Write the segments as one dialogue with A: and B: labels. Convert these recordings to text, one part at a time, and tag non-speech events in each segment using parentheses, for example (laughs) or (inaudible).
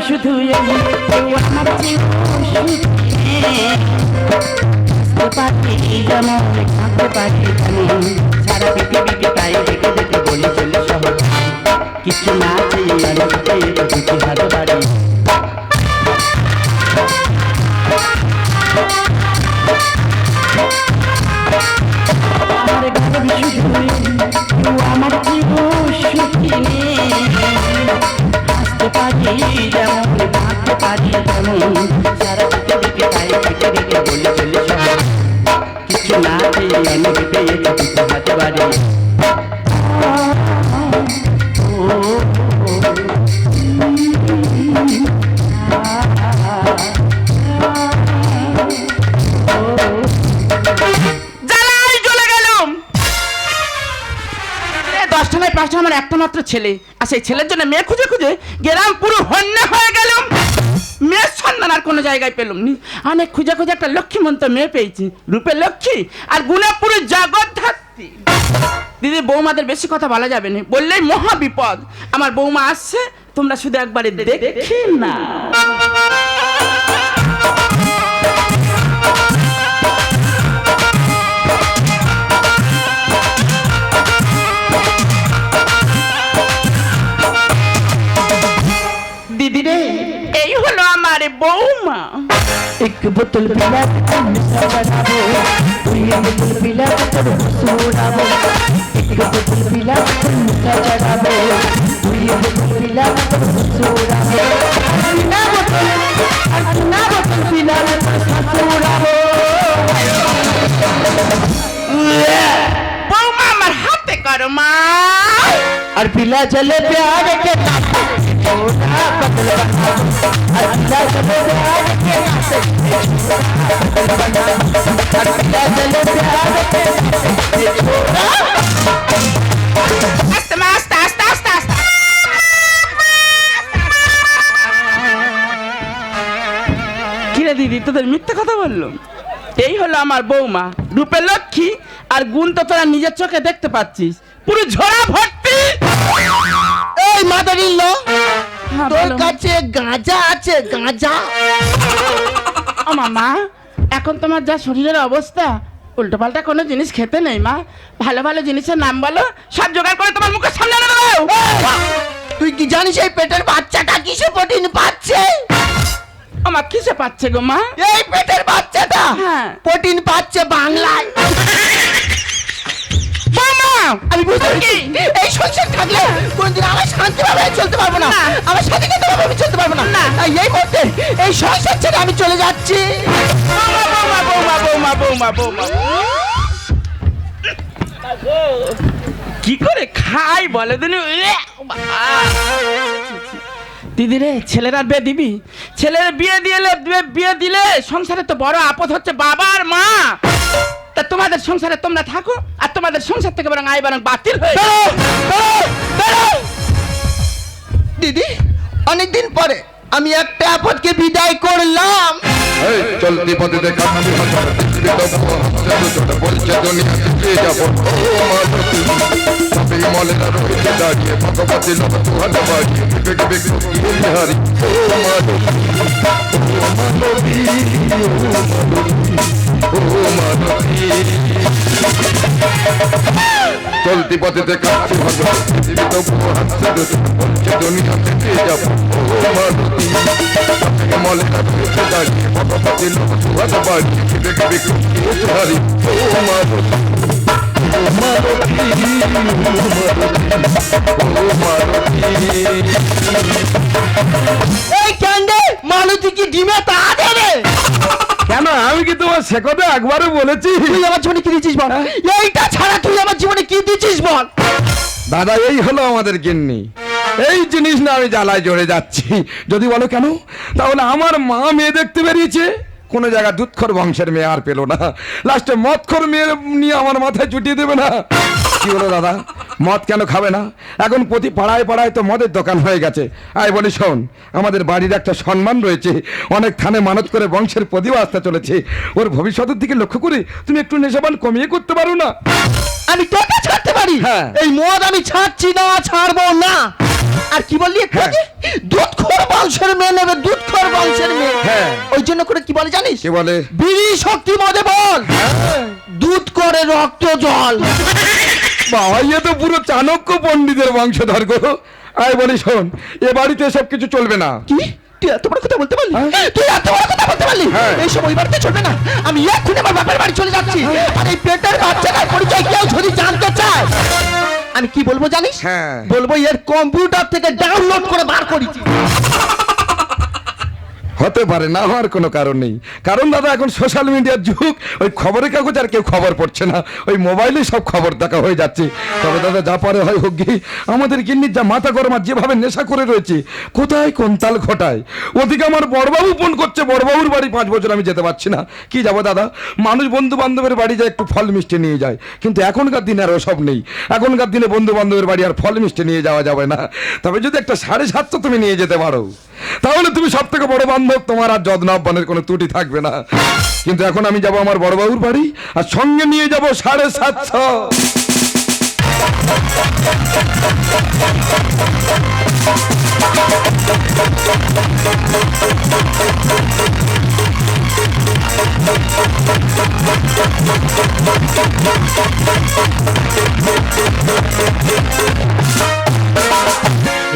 A: শুধু এই কেউ আমার নেই। হাসতে পারি যেমন কাঁদতে পারি তেমন সারা পৃথিবীকে তাই দেখে দেখে বলে চলে শহর কিছু না চেয়ে আমি আমার হাসতে পারি পাঁচটা আমার একটা মাত্র ছেলে। আর সেই ছেলের জন্য মেয়ে খুঁজে খুঁজে গেলাম, পুরো হন্যে হয়ে গেলাম। মেয়ের সন্ধান আর কোনো জায়গায় পেলাম নি। অনেক খুঁজে খুঁজে একটা লক্ষ্মীমন্ত মেয়ে পেয়েছি, রূপে লক্ষ্মী আর গুণে পুরো জগৎ ধাত্রী। দিদি, বৌমাদের বেশি কথা বলা যাবে না। বললেই মহা বিপদ। আমার বৌমা আসছে, তোমরা শুধু একবারে দেখি না বৌমা
B: এক বোতল বিলাস বানাবো দুই বোতল বিলাস তোর সুরাবো এক বোতল বিলাস তোর মুখা চড়াবো দুই বোতল বিলাস তোর সুরাবো বিনা বোতল আর বিনা বোতল বিলাস তোর সুরাবো
A: বৌমা আমার হাতে করো মা আর পিলা চলে প্যার কে مولا দিদি, তোদের মিথ্যে কথা বলল? এই হলো আমার বৌমা রূপে লক্ষ্মী, আর গুণ তো তোরা নিজের চোখে দেখতে পাচ্ছিস। পুরো ঝোড়া ভর্তি!
C: এই
A: মাদারিল্লা
C: তোর কাছে গাঁজা আছে গাঁজা।
A: আমার মা এখন তোমার যা শরীরের অবস্থা উল্টো পাল্টা কোনো জিনিস খেতে নেই মা। ভালো ভালো জিনিসের নাম বলো সব জোগাড় করে তোমার মুখের সামনে এনে দেবো।
C: তুই কি জানিস এই পেটের বাচ্চাটা কিসে প্রোটিন পাচ্ছে?
A: আমার কিসে পাচ্ছে গো মা?
C: এই পেটের বাচ্চাটা
A: হ্যাঁ।
C: প্রোটিন পাচ্ছে বাংলায়।
A: মামা
C: আমি বুঝতে
A: কি?
C: পারছি। এই সংসার থাকলে কোনদিন আমার শান্তি ভাবে চলতে পারব না। আমার আমি চলতে পারব না।
A: না।
C: তাই এই মুহূর্তে এই সংসার ছেড়ে আমি চলে যাচ্ছি।
A: বৌমা বৌমা বৌমা বৌমা বৌমা কি করে খাই বলে দিনি দিদি রে ছেলের আর বিয়ে দিবি? ছেলের বিয়ে দিলে বিয়ে- বিয়ে দিলে সংসারে তো বড় আপদ হচ্ছে বাবার মা। তা তোমাদের সংসারে তোমরা থাকো আর তোমাদের সংসার থেকে বরং আই বরং বাতিল হয়ে।
C: দিদি অনেকদিন পরে আমি একটা আপদকে বিদায় করলাম।
D: এই চলতি পথে দেখা বলছে ভগবতী চলতি পথে দেখা জীবিত হাসছে বলছে দুনিয়া থেকে যাব। ও মাধবী সবই দাঁড়িয়ে ভগবতী লোক তুহান বাড়িয়ে বিবেক বিবেক গিয়ে ও মাধবী ও মাধবী ও মাধবী
C: এই ক্যান্ডে মালতী কি ডিমে তা দেবে
D: কেন আমি কি তোমার সে কথা একবারও বলেছি?
C: তুই আমার জীবনে কি দিচ্ছিস বল? এইটা ছাড়া তুই আমার জীবনে কি দিচ্ছিস বল?
D: দাদা এই হলো আমাদের গিন্নি। এই জিনিস না আমি জ্বালায় জড়ে যাচ্ছি। যদি বলো কেন? তাহলে আমার মা মেয়ে দেখতে বেরিয়েছে। কোনো জায়গায় দুধখর বংশের মেয়ে আর পেল না। লাস্টে মদখর মেয়ে নিয়ে আমার মাথায় চুটিয়ে দেবে না। কি বলো দাদা? মদ কেন খাবে না? এখন প্রতি পাড়ায় পাড়ায় তো মদের দোকান হয়ে গেছে। আয় বলি শোন আমাদের বাড়ির একটা সম্মান রয়েছে। অনেক থানে মানত করে বংশের প্রদীপ আসতে চলেছে। ওর ভবিষ্যতের দিকে লক্ষ্য করে তুমি একটু নেশাবান কমিয়ে করতে পারো না।
C: আমি তোকে ছাড়তে পারি?
D: হ্যাঁ।
C: এই মদ আমি ছাড়ছি না ছাড়বো না। আর কি বললি
D: হ্যাঁ।
C: দুধ খোর বংশের মেয়ে নেবে দুধ খোর বংশের মেয়ে।
D: হ্যাঁ।
C: ওই জন্য করে কি বলে জানিস?
D: কে বলে?
C: বিড়ি শক্তি মদে বল। দুধ করে রক্ত জল।
D: বাবা ইয়ে তো পুরো চাণক্য পণ্ডিতের বংশধর গো। আয় বলি শোন এ বাড়িতে সব কিছু চলবে না।
C: কি? তুই এত বড় কথা বলতে পারলি?
D: হ্যাঁ।
C: তুই এত বড় কথা বলতে পারলি?
D: হ্যাঁ।
C: ওই বাড়িতে চলবে না। আমি এক্ষুনি আমার বাপের বাড়ি চলে যাচ্ছি। আর এই পেটের বাচ্চাটার পরিচয় কেউ যদি জানতে চায় আমি কি বলব জানিস?
D: হ্যাঁ।
C: বলব এর কম্পিউটার থেকে ডাউনলোড করে বার করেছি।
D: হতে পারে, না হওয়ার কোনো কারণ নেই। কারণ দাদা, এখন সোশ্যাল মিডিয়ার যুগ, ওই খবরের কাগজ আর কেউ খবর পড়ছে না। ওই মোবাইলে সব খবর দেখা হয়ে যাচ্ছে। তবে দাদা, যা পারে হয় হোক গিয়ে আমাদের গিন্নির যা মাথা গরম যেভাবে নেশা করে রয়েছে, কোথায় কোন তাল ঘটায়? ওদিকে আমার বড়বাবু ফোন করছে, বড়বাবুর বাড়ি পাঁচ বছর আমি যেতে পারছি না। কি যাব দাদা? মানুষ বন্ধু বান্ধবের বাড়ি যায়, একটু ফল মিষ্টি নিয়ে যায়। কিন্তু এখনকার দিনে আর ওসব নেই। এখনকার দিনে বন্ধু বান্ধবের বাড়ি আর ফল মিষ্টি নিয়ে যাওয়া যাবে না। তবে যদি একটা সাড়ে সাতশো তুমি নিয়ে যেতে পারো। তাহলে তুমি সব থেকে বড় বান্ধব, তোমার আর যত্ন আহ্বানের কোনো ত্রুটি থাকবে না। কিন্তু এখন আমি যাব আমার বড়বাবুর বাড়ি, আর সঙ্গে নিয়ে যাব সাড়ে সাতশো।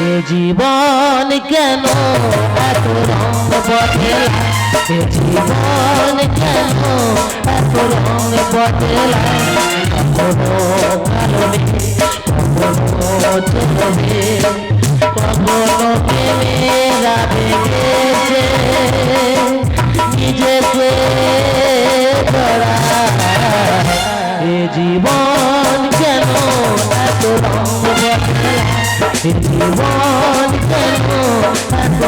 B: এ জীবন কেন এত রং বদলায় এ জীবন কেন এত রং বদলায় কখনো কালো নেই কখনো চলবে কখনো প্রেমেরা ভেঙেছে নিজেকে ধরা এ জীবন কেন এত রং বদলায় এ জীবন কেন এত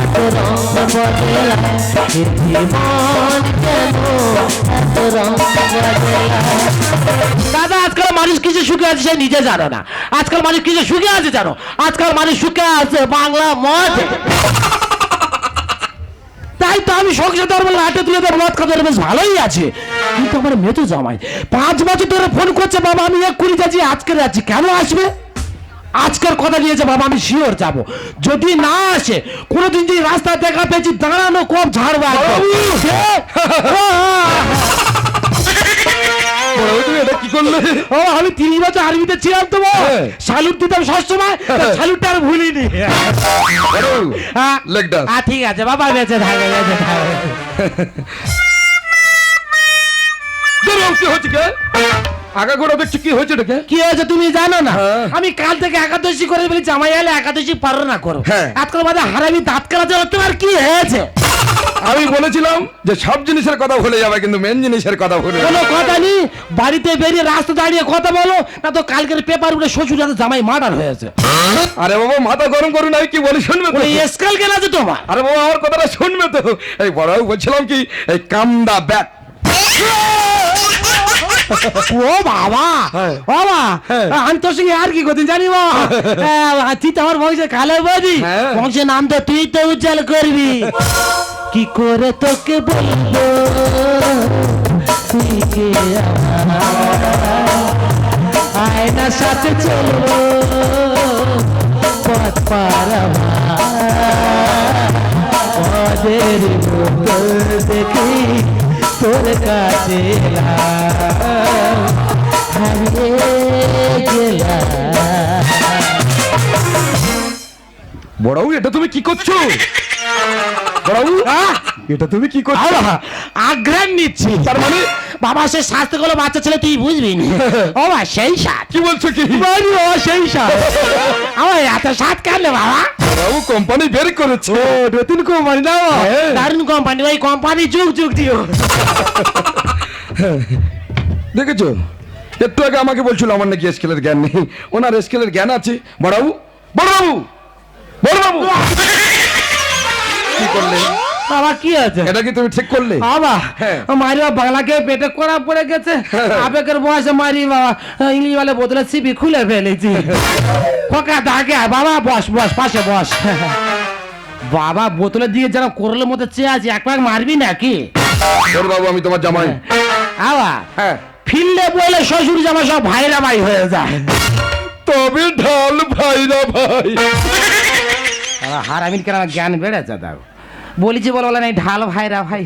B: এত রং বদলায় এ কেন এত রং দাদা, আজকাল মানুষ কিছু সুখে আছে, সে নিজে জানে না। আজকাল মানুষ কিছু সুখে আছে, জানো? আজকাল মানুষ সুখে আছে, বাংলা মদ। তাই তো আমি সংসার ধর্ম হাটে তুলে দেবো মদ খাতে বেশ ভালোই আছে। কিন্তু আমার মেয়ে তো জামাই। পাঁচ বছর ধরে ফোন করছে, বাবা, আমি এক কুড়ি যাচ্ছি, আজকে যাচ্ছি, কেন আসবে? আজকের কথা নিয়েছে বাবা আমি শিওর যাব। যদি না আসে কোনোদিন যদি রাস্তায় দেখা পেয়েছি দাঁড়ানো কম ঝাড়বো (laughs)
D: কি করলে?
B: ও আমি বছর আর্মিতে ছিলাম তো
D: হ্যাঁ।
B: স্যালুট দিতাম সবসময় স্যালুটটা আর ভুলিনি। হ্যাঁ। ঠিক আছে বাবা বেঁচে থাকে বেঁচে থাকে।
D: হচ্ছে কে? আগা গোড়া দেখছি কি হয়েছে এটাকে
B: কি হয়েছে তুমি জানো না?
D: হ্যাঁ।
B: আমি কাল থেকে একাদশী করে বলি জামাই এলে একাদশী পারো না করো।
D: হ্যাঁ।
B: আজকাল বাদে হারামি দাঁত কালাতে তোমার কি হয়েছে?
D: আমি বলেছিলাম যে সব জিনিসের কথা ভুলে যাবে কিন্তু মেন জিনিসের কথা ভুলে
B: কোনো কথা নেই বাড়িতে বেরিয়ে রাস্তা দাঁড়িয়ে কথা বলো না তো কালকের পেপার উঠে শ্বশুর সাথে জামাই মার্ডার হয়েছে।
D: আরে বাবা মাথা গরম করুন আমি কি বলি শুনবে তো?
B: ওই স্কেল কেন আছে তোমার?
D: আরে বাবা আমার কথাটা শুনবে তো? এই বড়বাবু বলছিলাম কি এই কামদা ব্যাট
B: ও বাবা
D: হ্যাঁ।
B: বাবা
D: হ্যাঁ।
B: আমি তোর সঙ্গে আর কি করতে জানি বাবা? তুই তো আমার বংশে কালো
D: হ্যাঁ।
B: বংশের নাম তো তুই তো উজ্জ্বল করবি। কি করে তোকে বলব? তুই কে আয়নার সাথে চলবো। পথ পার পদের দেখি তোর কাছে
D: বড়বাবু এটা তুমি কি করছ? বড়বাবু এটা তুমি কি করছ?
B: আগ্রান নিচ্ছি।
D: তার মানে
B: বাবা সে স্বাস্থ্যগুলো বাচ্চা ছেলে তুই বুঝবি না। (laughs) ও বা সেই সাত।
D: কি বলছো কি?
B: বলি ও সেই সাত। (laughs) আমার এত সাত কাটলে বাবা?
D: বড়বাবু কোম্পানি বের করেছে।
B: নতুন কোম্পানি না
D: হ্যাঁ।
B: দারুণ কোম্পানি ওই কোম্পানি যুগ যুগ দিও। (laughs)
D: দেখেছ? একটু আগে আমাকে বলছিল আমার নাকি স্কেলের জ্ঞান নেই। ওনার স্কেলের জ্ঞান আছে। বড়বাবু বড়বাবু বড়বাবু। কি করলে
B: বাবা কি আছে
D: এটা কি তুমি ঠিক করলে?
B: বাবা
D: হ্যাঁ।
B: মারি বাবা বাংলাকে পেটে করা পড়ে গেছে। আবেগের বয়সে মারি বাবা ইংলিশ বলে বোতলে সিপি খুলে ফেলেছি। খোকা দাগে বাবা বস বস পাশে বস। বাবা বোতলের দিকে যারা করলের মতো চেয়ে আছে এক পাক মারবি নাকি?
D: বাবু আমি তোমার জামাই।
B: আবা
D: হ্যাঁ।
B: ফিরলে বলে শ্বশুর জামা সব ভাইরা ভাই হয়ে যায়।
D: তবে ঢাল ভাইরা ভাই।
B: হার আমি কেন জ্ঞান বেড়েছে দাও বলেছি বলে বলে নাই ঢাল ভাইরা ভাই।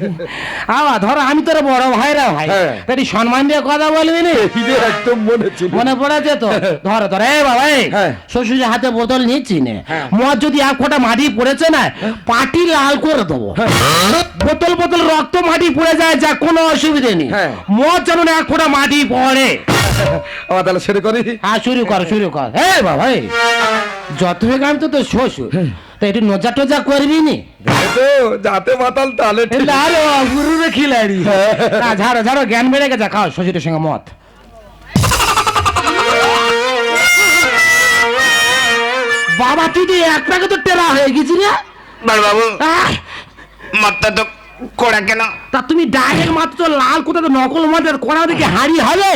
B: আবা ধরো আমি তোর বড় ভাইরা ভাই।
D: হ্যাঁ।
B: একটু সম্মান দিয়ে কথা বলবি না?
D: একদম মনে
B: মনে পড়েছে তো? ধরো ধরো এই বাবা এই
D: হ্যাঁ।
B: হাতে বোতল নিচ্ছি নে।
D: হ্যাঁ।
B: মদ যদি এক ফোঁটা মাটি পড়েছে না পাটি লাল করে দেবো। বোতল বোতল রক্ত মাটি পড়ে যায় যা কোনো অসুবিধে নেই।
D: হ্যাঁ।
B: মদ যেন এক ফোঁটা মাটি পড়ে।
D: আমার তাহলে শুরু করি?
B: হ্যাঁ শুরু কর শুরু কর। এই বাবা যত হয়ে আমি তো তোর শ্বশুর। তা একটু নজা টজা করবি নি?
D: তো যাতে মাতাল তালে ঠিক।
B: আরে গুরু রে খিলাড়ি। না ঝাড়ো ঝাড়ো জ্ঞান বেড়ে গেছে খাও সঙ্গে মত বাবা তুই তো এক প্যাকে তো টেরা হয়ে গেছি রে।
C: বাবু মাত্রা তো কড়া কেন?
B: তা তুমি ডাইরেক্ট মাত্র তো লাল কোথা তো নকল মদের করা দেখে হাড়ি হবে।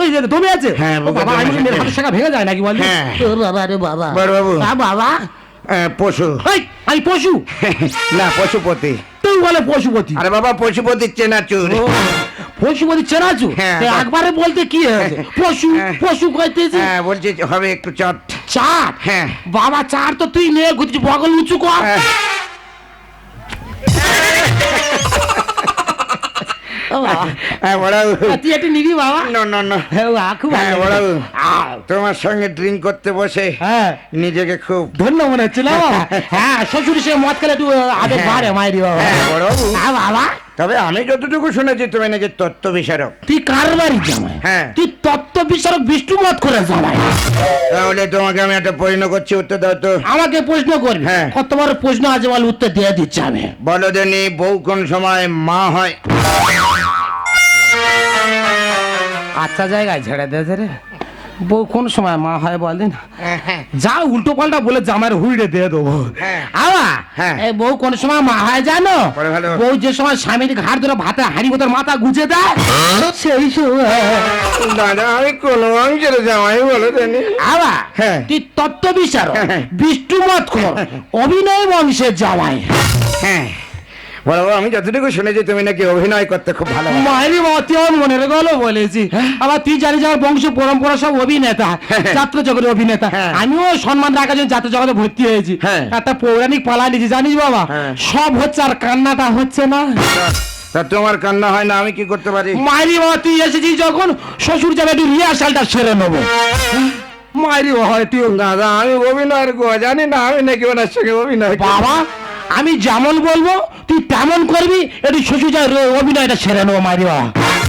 B: ওই যে তুমি আছে?
C: হ্যাঁ,
B: বাবা আমি মেরে হাতের শাখা ভেঙে যায় নাকি বল?
C: হ্যাঁ।
B: বাবা রে বাবা। আ, বাবা
C: পশু।
B: আমি পশু? (laughs)
C: না পশুপতি।
B: তুই বলে পশুপতি।
C: আরে বাবা পশুপতি চেনাচুর।
B: পশুপতি চেনাচু
C: হ্যাঁ।
B: একবারে বলতে কি হয়েছে? পশু
C: হ্যাঁ।
B: পশু কইতেছি?
C: হ্যাঁ বলছি হবে একটু চট।
B: চাট?
C: হ্যাঁ।
B: বাবা চার তো তুই নে ঘুরছি বগল উঁচু কর।
C: হ্যাঁ। (laughs) বড়াবু
B: তুই একটু নিবি বাবা
C: না না না
B: খুব
C: বড়াবু তোমার সঙ্গে ড্রিঙ্ক করতে বসে
B: হ্যাঁ।
C: নিজেকে খুব
B: ধন্য মনে হচ্ছে না (laughs) হ্যাঁ শ্বশুর সে মদ খেলে একটু আগে
C: হ্যাঁ।
B: বাড়ে মাইরি বাবা।
C: হ্যাঁ
B: বাবা।
C: তবে আমি যতটুকু শুনেছি তুমি নাকি তত্ত্ব বিচারক।
B: তুই কার বাড়ি জামাই?
C: হ্যাঁ।
B: তুই তত্ত্ব বিচারক বিষ্ণু মত করে জামাই।
C: তাহলে তোমাকে আমি একটা প্রশ্ন করছি উত্তর দাও তো।
B: আমাকে প্রশ্ন করবি?
C: হ্যাঁ।
B: কত বড় প্রশ্ন আছে বল উত্তর দিয়ে দিচ্ছি আমি।
C: বলো দেনি বউ কোন সময় মা হয়?
B: আচ্ছা জায়গায় ঝেড়ে দিয়েছে রে। বউ কোন সময় মা হয় বল দিন যা উল্টো পাল্টা বলে জামার হুইড়ে দিয়ে দেবো।
C: হ্যাঁ।
B: আবা
C: হ্যাঁ।
B: এই বউ কোন সময় মা হয় জানো? বউ যে সময় স্বামীর ঘাট ধরে ভাতে হাড়ি মতো মাথা গুজে দেয় সেই সময়
C: দাদা আমি কোন অংশের জামাই বলো দেনি
B: আবা
C: হ্যাঁ।
B: তুই তত্ত্ব বিচার
C: হ্যাঁ।
B: বিষ্ণু মত কর অভিনয় বংশের জামাই।
C: হ্যাঁ। আমি যতটুকু শুনেছি তুমি নাকি অভিনয় করতে খুব ভালো
B: মায়েরই মতি আমার মনের গেল বলেছি।
C: হ্যাঁ।
B: আবার তুই জানিস আমার বংশ পরম্পরা সব অভিনেতা যাত্রা জগতের অভিনেতা।
C: হ্যাঁ।
B: আমিও সম্মান রাখার জন্য যাত্রা জগতে ভর্তি হয়েছি।
C: হ্যাঁ।
B: একটা পৌরাণিক পালা নিয়েছি জানিস বাবা?
C: হ্যাঁ।
B: সব হচ্ছে আর কান্নাটা হচ্ছে না।
C: তা তোমার কান্না হয় না আমি কি করতে পারি?
B: মায়েরই বাবা তুই এসেছিস যখন শ্বশুর যাবে একটু রিহার্সালটা সেরে নেব। মায়েরই হয় তুই
C: দাদা আমি অভিনয় জানি না আমি নাকি ওনার সঙ্গে অভিনয়
B: বাবা আমি যেমন বলব তুই তেমন করবি একটু শ্বশুর যা অভিনয়টা সেরে নেব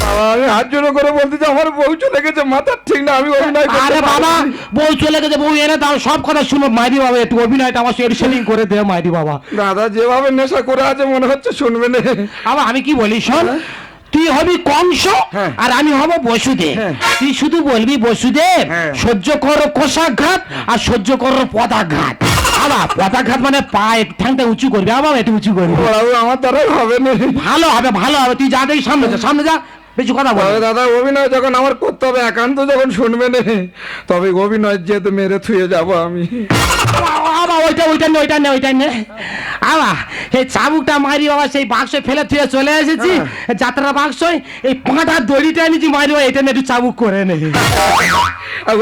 B: বাবা,
D: আমি হাত জোড়ো করে বলতে যে আমার বউ চলে গেছে মাথার ঠিক না আমি অভিনয়
B: আরে বাবা। বউ চলে গেছে বউ এনে দাও সব কথা শুনো মাইরি বাবা একটু অভিনয়টা আমার সঙ্গে সেলিং করে দে মাইরি বাবা
D: দাদা যেভাবে নেশা করে আছে মনে হচ্ছে শুনবে না
B: আবার আমি কি বলি শোন তুই হবি কংস
D: হ্যাঁ।
B: আর আমি হব বসুদেব
D: হ্যাঁ।
B: তুই শুধু বলবি বসুদেব
C: হ্যাঁ।
B: সহ্য করো কোষাঘাত আর সহ্য করো পদাঘাত মানে পা একটু ঠ্যাংটা উঁচু করবি। আবার একটু উঁচু করবি।
D: বাবু আমার দ্বারা হবে না।
B: ভালো হবে ভালো হবে তুই যা দেখি সামনে যা সামনে যা বেশি কথা বল।
D: দাদা অভিনয় যখন আমার করতে হবে একান্ত যখন শুনবে না তবে অভিনয় যেহেতু মেরে থুয়ে যাব আমি।
B: ওইটা ওইটা নে ওইটা নে ওইটা নে। আবা এই চাবুকটা মারি বাবা সেই বাক্সে ফেলে থুয়ে চলে এসেছি। যাত্রা বাক্স এই পাঁটা দড়িটা এনেছি মারি বাবা এটা একটু চাবুক করে নে।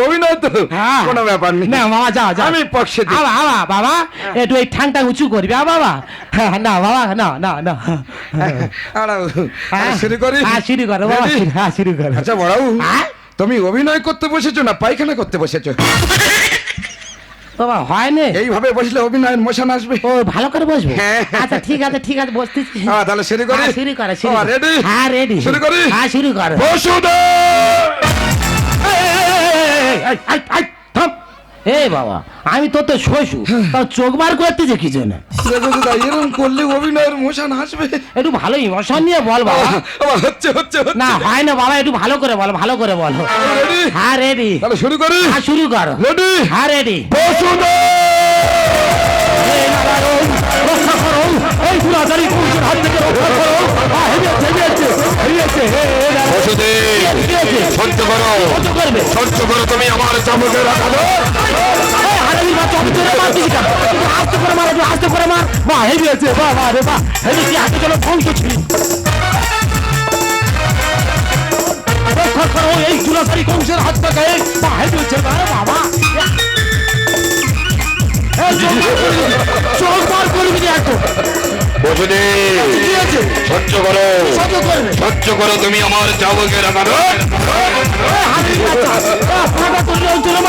D: অভিনয়
B: হ্যাঁ।
D: কোনো ব্যাপার নেই।
B: না বাবা যা যা।
D: আমি পক্ষে।
B: আবা আবা বাবা একটু এই ঠাংটা উঁচু করবি আ বাবা। হ্যাঁ, না বাবা না না না। হ্যাঁ।
D: শুরু করি।
B: হ্যাঁ শুরু করো বাবা হ্যাঁ শুরু করো।
D: আচ্ছা বড়াবু
B: হ্যাঁ?
D: তুমি অভিনয় করতে বসেছো না পায়খানা করতে বসেছো?
B: বাবা হয় না
D: এইভাবে বসলে অভিনয়ের মোশন আসবে
B: ও ভালো করে বসবো
D: হ্যাঁ।
B: আচ্ছা ঠিক আছে ঠিক আছে বসতেছি
D: হ্যাঁ, তাহলে শুরু করি?
B: হ্যাঁ, শুরু করে শুরু
D: হ্যাঁ,
B: করো। হ্যাঁ রেডি
D: শুরু করি?
B: হ্যাঁ শুরু করো
D: বসুদেব
B: এই বাবা আমি তো তো শ্বশুর তাও চোখ বার করতেছে কি জন্য?
D: এরকম করলে অভিনয়ের মোশন আসবে
B: একটু ভালো ইমোশন নিয়ে বল বাবা।
D: হচ্ছে হচ্ছে
B: না হয় না বাবা একটু ভালো করে বল ভালো করে বল। হ্যাঁ রেডি
D: তাহলে শুরু করি?
B: হ্যাঁ শুরু করো।
D: রেডি
B: হ্যাঁ রেডি রক্ষা করো। এই দুরাচারী কৌশল হাত থেকে রক্ষা করো।
D: সহ্য করো। সহ্য করো তুমি আমার
B: কেন? একটু আস্তে করে মার আস্তে করে মার। বাহ হেরিয়েছে বাহ বাহ রে বাহ হেরিয়েছে হাতে চলো ধ্বংস ছিলি রক্ষা করো এই দুরাচারী কৌশল হাত থেকে বাহ হেরিয়েছে আরে বাবা। চোখ বার করবি না। এখন
D: বসুদেব সহ্য করো।
B: সহ্য
D: করো তুমি আমার চামচের আঘাত
B: হাতির বাচ্চা আহ, ফাটা তুললে ওই চলে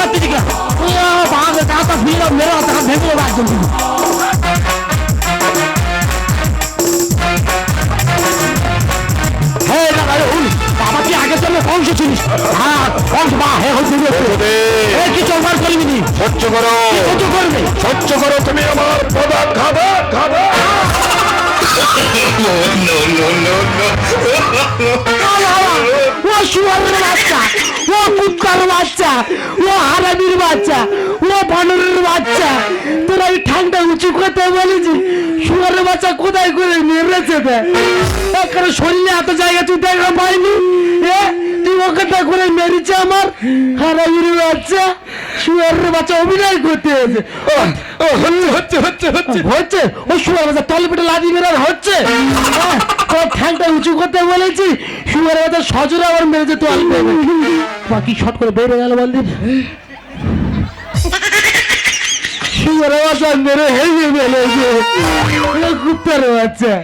B: জন্য কংস ছিলিস হ্যাঁ কংস বা হে হচ্ছে এ কি চলবার করবি নি
D: সহ্য করো।
B: সহ্য করবে?
D: সহ্য করো তুমি আমার প্রদান খাবে খাবে।
B: No, no, no, no, বাচ্চা ও কুত্তার বাচ্চা, ও হারামির বাচ্চা, ও বানরের বাচ্চা। তোরা এই ঠান্ডা উঁচু করতে বলেছি শুয়ারের বাচ্চা কোথায় করে মেরেছে দেখ? শরীরে এত জায়গা তুই দেখা পাইনি? ওকে করে মেরেছে আমার বাচ্চা শুয়ারের বাচ্চা অভিনয় করতে হয়েছে।
D: হচ্ছে হচ্ছে হচ্ছে হচ্ছে।
B: ওই শুয়ার বাচ্চা তলে পেটে লাদি মেরার হচ্ছে? হ্যাঁ, ঠ্যাংটা উঁচু করতে বলেছি। শুয়ারের বাচ্চা সজোরে আবার মেরেছে তো বাকি শট করে বেড়ে গেল বলদি শুয়ার বাচ্চা মেরে হেগে ফেলেছে কুত্তার বাচ্চা।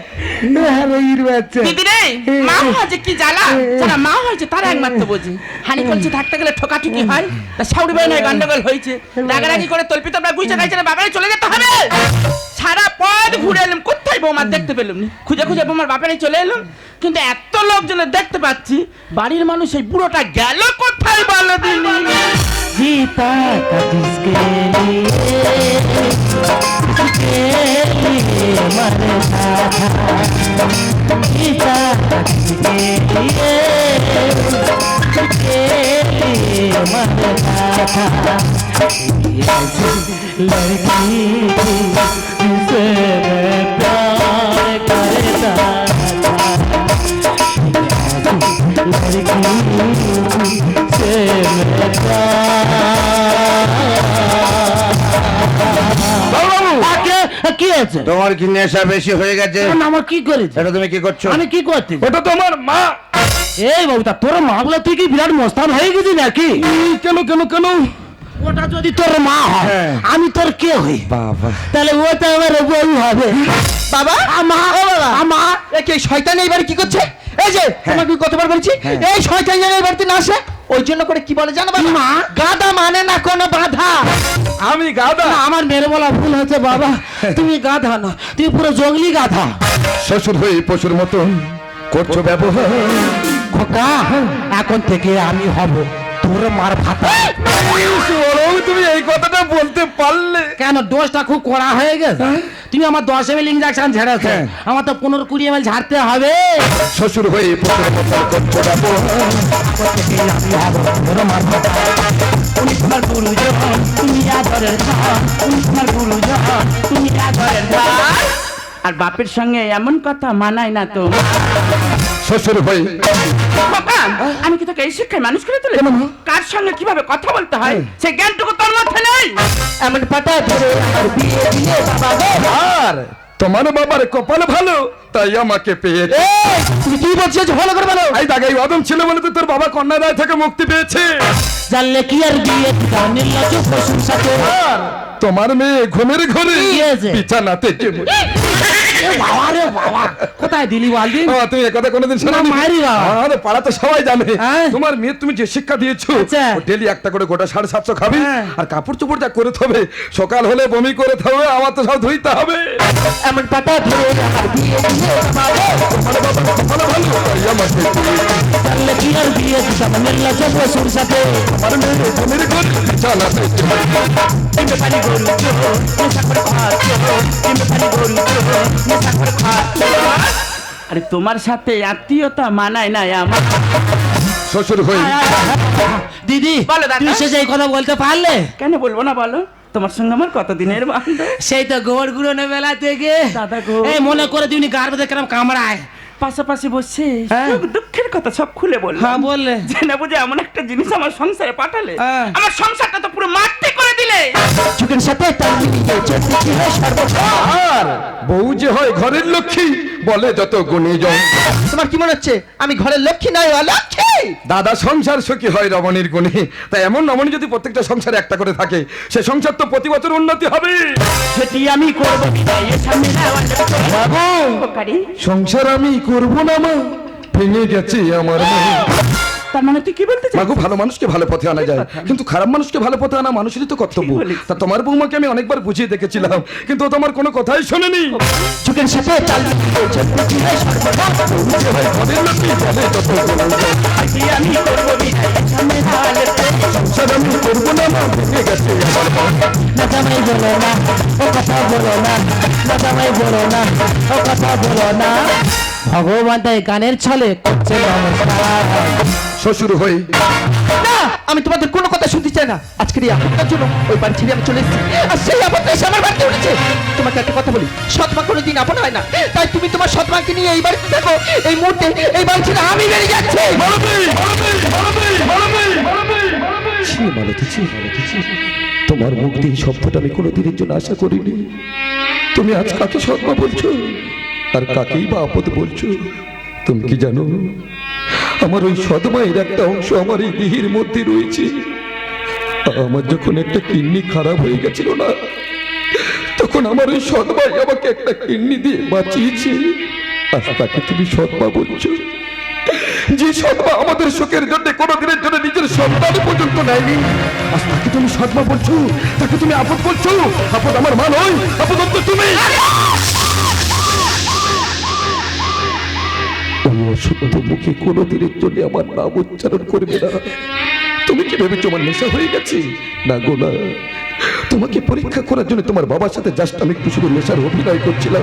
B: হারাইর বাচ্চা।
A: দিদি রে মা হয়েছে কি জ্বালা? যারা মা হয়েছে তারা একমাত্র বোঝে। হানি করছে থাকতে গেলে ঠোকাঠুকি হয়। তা সাউরি বাই নয় গন্ডগোল হয়েছে। রাগারাগি করে তল্পিত আমরা গুইছে গাইছে না বাবারে চলে যেতে হবে। সারা পথ ঘুরে এলাম কোথায় বৌমার দেখতে পেলাম না? খুঁজে খুঁজে বৌমার বাপারে চলে এলাম কিন্তু এত লোকজনের দেখতে পাচ্ছি বাড়ির মানুষ এই বুড়োটা গেল কোথায় বলো দিনি?
B: जीता था जिसके लिए जिसके लिए मरता था। जीता था जिसके लिए जिसके लिए मरता था। लड़की थी जिसे प्यार करता था। लड़की से কি আছে
E: তোমার কি নেশা বেশি হয়ে গেছে।
B: আমার কি করেছে?
E: এটা তুমি কি করছ?
B: আমি কি করতে
D: ওটা তোমার মা।
B: এই বাবু তা তোর মা বলে তুই কি বিরাট মস্তান হয়ে গেছি নাকি?
D: কেন কেন কেন?
B: ওটা যদি তোর মা হয়
E: হ্যাঁ।
B: আমি তোর কে হই?
E: বাবা।
B: তাহলে ও তো আমার বউ হবে।
E: বাবা
B: আমা ও বাবা। আমা
E: এ কি শয়তান এই বাড়ি কি করছে? এই যে তোমাকে কতবার বলছি?
B: হ্যাঁ।
E: এই শয়তান যেন এই বাড়িতে না আসে। ওই জন্য করে কি বলে জানো
B: মা?
E: গাদা মানে না কোনো বাধা।
D: আমি গাদা?
B: না, আমার মেরে বলা ভুল হয়েছে বাবা। (laughs) তুমি গাধা না তুমি পুরো জঙ্গলি গাধা।
D: শ্বশুর হয়ে পশুর মতন করছ ব্যবহার।
B: খোকা এখন থেকে আমি হব তোর মার ভাতা।
D: তুমি এই কথাটা বলতে পারলে।
B: কেন? ডোজটা খুব কড়া হয়ে গেছে। তুমি আমার দশ এম এল ইঞ্জেকশন ঝেড়েছো
D: হ্যাঁ।
B: আমার তো পনেরো কুড়ি এম এল ঝাড়তে হবে।
D: শ্বশুর হয়ে
B: তুমি তোমার গুরুজন তুমি আদরের তুমি তোমার গুরুজন তুমি আদরের
A: আর বাপের সঙ্গে এমন কথা মানায় না তো
D: শ্বশুর হয়ে
A: বাবা, আমি কি তোকে এই শিক্ষায় মানুষ করে তুলে কার সঙ্গে কীভাবে কথা বলতে হয়? সে জ্ঞানটুকু তোর মধ্যে নেই?
B: এমন পাতা ধরে আমার বিয়ে দিয়ে বাবা গো।
D: আর তোমার বাবার কপাল ভালো তাই আমাকে পেয়েছে।
B: তুমি কি বলছো ভালো করে বলো?
D: এই দাগাই অদম ছিল বলে তো তোর বাবা কন্যা দায় থেকে মুক্তি পেয়েছে।
B: জানলে কি আর বিয়ে? পশুর সাথে
D: আর তোমার মেয়ে ঘুমের ঘরে বিছানাতে
B: বাবা রে বাবা কোথায় দিলি বালদি
D: বাবা, তুমি একথা কোনোদিন শোনো
B: বাবা।
D: আমাদের পাড়া তো সবাই জানে।
B: হ্যাঁ।
D: তোমার মেয়ে তুমি যে শিক্ষা দিয়েছ
B: আচ্ছা।
D: ডেলি একটা করে গোটা সাড়ে সাতশো খাবে।
B: হ্যাঁ।
D: আর কাপড় চোপড় যা করে হবে সকাল হলে বমি করে থাকবে আমার তো সব ধুইতে হবে।
B: এমন পাতা ধরে আমার বিয়ে দিয়ে
D: ভালো
B: কি আর বিয়ে দিতাম সাথে।
D: আমার মেয়ে
B: পারি নেশা
A: আরে তোমার সাথে আত্মীয়তা মানায় না আমার।
D: শ্বশুর হয়ে
B: দিদি
A: বলো।
B: তুমি শেষে এই কথা বলতে পারলে?
A: কেন বলব না বলো? তোমার সঙ্গে আমার কতদিনের বান্ধব
C: সেই তো গোবর গুঁড়ো বেলা থেকে।
A: দাদা গো।
C: এই মনে করে তুমি গার বেঁধে কেরম কামড়ায়।
A: পাশাপাশি বসে
C: হ্যাঁ।
A: সুখ দুঃখের কথা সব খুলে বলল
C: হ্যাঁ বললে
A: জেনে বুঝে এমন একটা জিনিস আমার সংসারে পাঠালে।
C: হ্যাঁ।
A: আমার সংসারটা তো পুরো মাটি করে দিলে।
B: সাথে তাল মিলিয়ে সর্বদা
D: আর বউ যে হয় ঘরের লক্ষ্মী বলে যত গুণীজন।
E: তোমার কি মনে হচ্ছে? আমি ঘরের লক্ষ্মী নয় অলক্ষ্মী
D: দাদা সংসার সুখী হয় রমণীর গুণে। তাই এমন রমণী যদি প্রত্যেকটা সংসারে একটা করে থাকে সে সংসার তো প্রতি বছর উন্নতি হবে।
A: সেটি আমি করব।
D: সংসার আমি করব না মা? ভেঙে গেছে আমার মা।
A: তার মানে তুই কি বলতে চাস
D: মাগো ভালো মানুষকে ভালো পথে আনা যায়। কিন্তু খারাপ মানুষকে ভালো পথে আনা মানুষেরই তো কর্তব্য। তা তোমার বৌমাকে আমি অনেকবার বুঝিয়ে দেখেছিলাম কিন্তু ও তোমার কোনো কথাই শোনেনি।
B: যুগের সাথে তাল মিলিয়ে চলতেছি হে সর্বদা।
D: ঘরের লক্ষ্মী বলে না
B: না কথা বলো কথা বলো না।
C: ভগবান তাই গানের ছলে করছে নমস্কার।
D: শ্বশুর হই।
E: না আমি তোমাদের কোনো কথা শুনতে চাই না। আজকের এই আপত্তার জন্য ওই বাড়ি ছেড়ে আমি চলে এসেছি। আর সেই আপত্তা এসে আমার বাড়িতে উঠেছে। তোমাকে একটা কথা বলি সৎমা কোনো দিন আপন হয় না। তাই তুমি তোমার সৎমাকে নিয়ে এই বাড়িতে থাকো। এই মুহূর্তে এই বাড়ি ছেড়ে আমি বেরিয়ে যাচ্ছি।
D: তোমার মুখ দিয়ে শব্দটা আমি কোনোদিনের জন্য আশা করিনি। তুমি আজ কাকে সৎমা বলছো? আর কাকেই বা আপদ বলছো? তুমি কি জানো? আমার ওই সদমায়ের একটা অংশ আমার এই দেহের মধ্যে রয়েছে। আমার যখন একটা কিডনি খারাপ হয়ে গেছিল না, তখন আমার ওই সদমাই আমাকে একটা কিডনি দিয়ে বাঁচিয়েছে। আজ তাকে তুমি সৎমা বলছো। যে সৎমা আমাদের সুখের জন্য, কোনোদিনের জন্য নিজের সন্তান পর্যন্ত নেয়নি। আজ তাকে তুমি সৎমা বলছো? তাকে তুমি আপদ বলছো? আপদ আমার মা নয়, আপদ তুমি। ওই অশুদ্ধ মুখে জন্য আমার নাম উচ্চারণ করবে না। তুমি কি ভেবেছো আমার নেশা হয়ে গেছে? না গো, না। তোমাকে পরীক্ষা করার জন্য তোমার বাবার সাথে জাস্ট আমি একটু শুধু নেশার অভিনয় করছিলাম।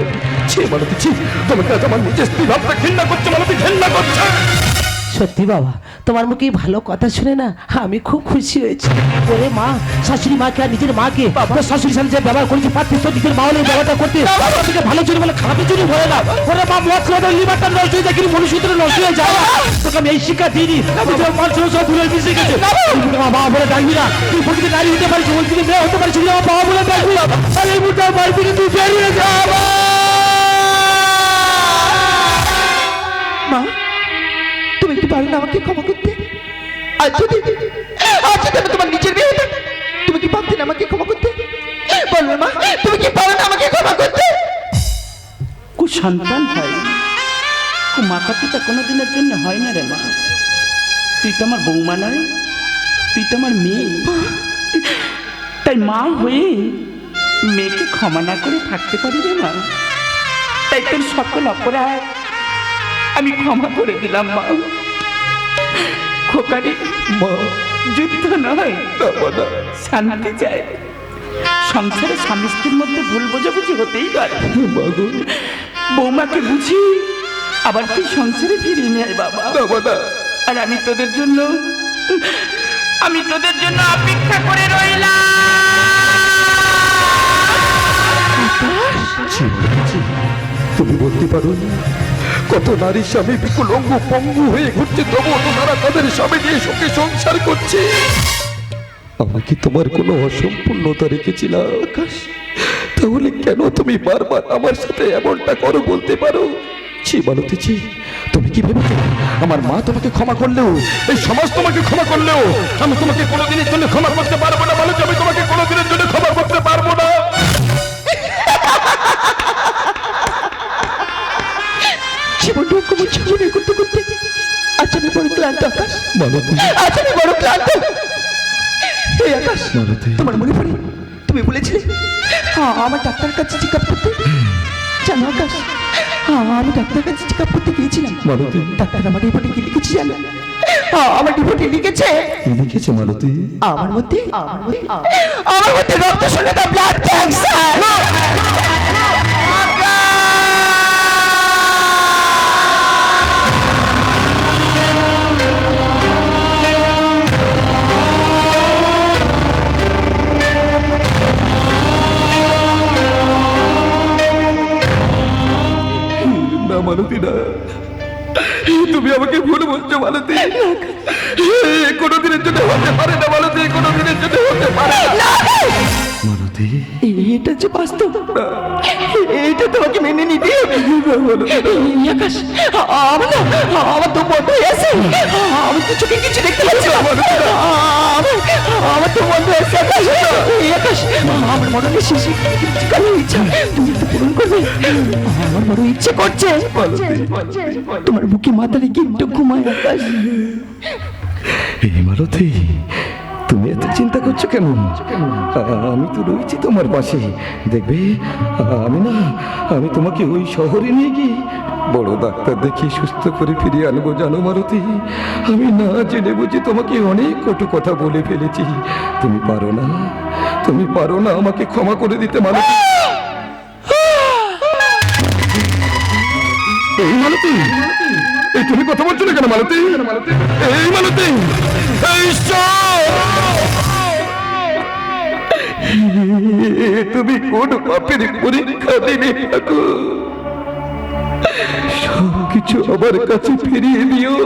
D: ছি ছি। তোমাকে আজ আমার নিজের স্ত্রী ভাবটা ঘৃণা করছে ঘৃণা করছে।
C: সত্যি বাবা তোমার মুখে ভালো কথা শুনে না আমি খুব খুশি হয়েছি। ওরে মা শাশুড়ি মাকে আর নিজের মাকে শাশুড়ি সাথে যে ব্যবহার করেছি পারতিস তো নিজের মা হলে ব্যবহারটা করতে। তোকে ভালো জন্য বলে খারাপের জন্য হয়ে না। ওরে মা মদ খাওয়া লিভারটা নষ্ট হয়ে যায় কিন্তু মনুষ্যত্ব নষ্ট হয়ে যায় না। তোকে আমি এই শিক্ষা দিইনি। তোর মানুষ সব ভুলে মিশে গেছে। আমার বাবা বলে ডাকবি না। তুই প্রতিদিন নারী হতে পারিস ওই দিকে মেয়ে হতে পারিস আমার বাবা বলে ডাকবি না। আর এই মুহূর্তে বাড়ি থেকে তুই বেরিয়ে যা।
E: মা। পারো না আমাকে ক্ষমা করতে। আর যদি আর যদি আমি তোমার নিজের বিয়ে হতাম, তুমি কি পারতে না আমাকে ক্ষমা করতে? বলবে মা, তুমি কি পারো না আমাকে ক্ষমা করতে?
A: কু সন্তান হয় কু মাতা পিতা কোনোদিনের জন্য হয় না রে মা। তুই তো আমার বৌমা নয়, তুই তো আমার মেয়ে। তাই মা হয়ে মেয়েকে ক্ষমা না করে থাকতে পারি রে মা। তাই তোর সকল অপরাধ আমি ক্ষমা করে দিলাম মা। খোকারি যুদ্ধ নয় শান্তি চাই সংসারে স্বামী স্ত্রীর মধ্যে ভুল বোঝাবুঝি হতেই পারে। বৌমাকে বুঝি আবার তুই সংসারে ফিরিয়ে নিয়ে বাবা? আর আমি তোদের জন্য আমি তোদের জন্য অপেক্ষা করে রইলাম।
D: তুমি বলতে পারো কত নারী স্বামী বিকলঙ্গ পঙ্গু হয়ে ঘুরছে তবু তো তারা তাদের স্বামী দিয়ে সুখে সংসার করছে। আমাকে তোমার কোনো অসম্পূর্ণতা রেখেছিলাম আকাশ? তাহলে কেন তুমি বারবার আমার সাথে এমনটা করো বলতে পারো? ছি মালতী ছি। তুমি কি ভেবেছো? আমার মা তোমাকে ক্ষমা করলেও, এই সমাজ তোমাকে ক্ষমা করলেও, আমি তোমাকে কোনোদিনের জন্য ক্ষমা করতে পারব না মালতী আমি তোমাকে কোনোদিনের জন্য ক্ষমা
E: কেমন জীবনে করতে করতে? আজ আমি বড় ক্লান্ত আকাশ।
D: মালতী
E: আজ আমি বড় ক্লান্ত। এই আকাশ
D: মালতী
E: তোমার মনে পড়ে? তুমি বলেছিলে হ্যাঁ আমার ডাক্তার কাছে চেক আপ করতে। জানো আকাশ হ্যাঁ আমি ডাক্তার কাছে চেক আপ করতে গিয়েছিলাম।
D: মালতী
E: ডাক্তার আমার রিপোর্টে কি লিখেছে জানো? হ্যাঁ আমার রিপোর্টে লিখেছে।
D: লিখেছে মালতী
E: আমার মধ্যে আমার মধ্যে রক্ত শূন্যতা ব্লাড ক্যান্সার
D: ভুল মালতি কোনোদিনের জন্য হতে পারে না মালতী কোনোদিনের জন্য হতে পারে না। মালতি
E: এটা যে বাস্তব এটা তোমাকে মেনে আকাশ আমার না আমার তো বন্ধ হয়ে আমি তো চোখে কিছু দেখতে পাচ্ছি আমার আমার তো বন্ধ আকাশ আকাশ আমার মনে শেষে কালো ইচ্ছা তুমি পূরণ করবে। আমার বড় ইচ্ছে করছে। তোমার বুকে মাথা রেখে একটু ঘুমায় আকাশ।
D: এই মালতী তুমি এত চিন্তা করছ কেন? আমি তো রয়েছি তোমার পাশে। দেখবে, আমি না, আমি তোমাকে ওই শহরে নিয়ে গিয়ে বড় ডাক্তার দেখিয়ে সুস্থ করে ফিরিয়ে আনব জানো মারুতি। আমি না জেনে বুঝি তোমাকে অনেক কটু কথা বলে ফেলেছি। তুমি পারো না, তুমি পারো না আমাকে ক্ষমা করে দিতে মালতী এই এই তুমি কথা বলছো না কেন মালতী এই মালতী এই ঈশ্বর! তুমি কোন পাপের পরীক্ষা দিলে ঠাকুর? সব আমার কাছে ফিরিয়ে দিও।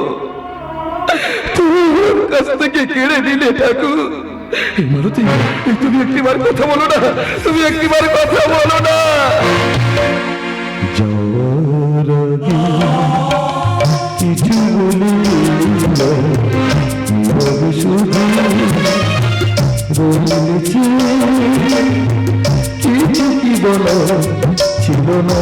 D: তুমি আমার কাছ থেকে কেড়ে দিলে ঠাকুর। এই তুমি একটিবার কথা বলো না। তুমি একটিবার কথা বলো না। কিছু বলি বলেছে কিছু কি বলো? ছিল না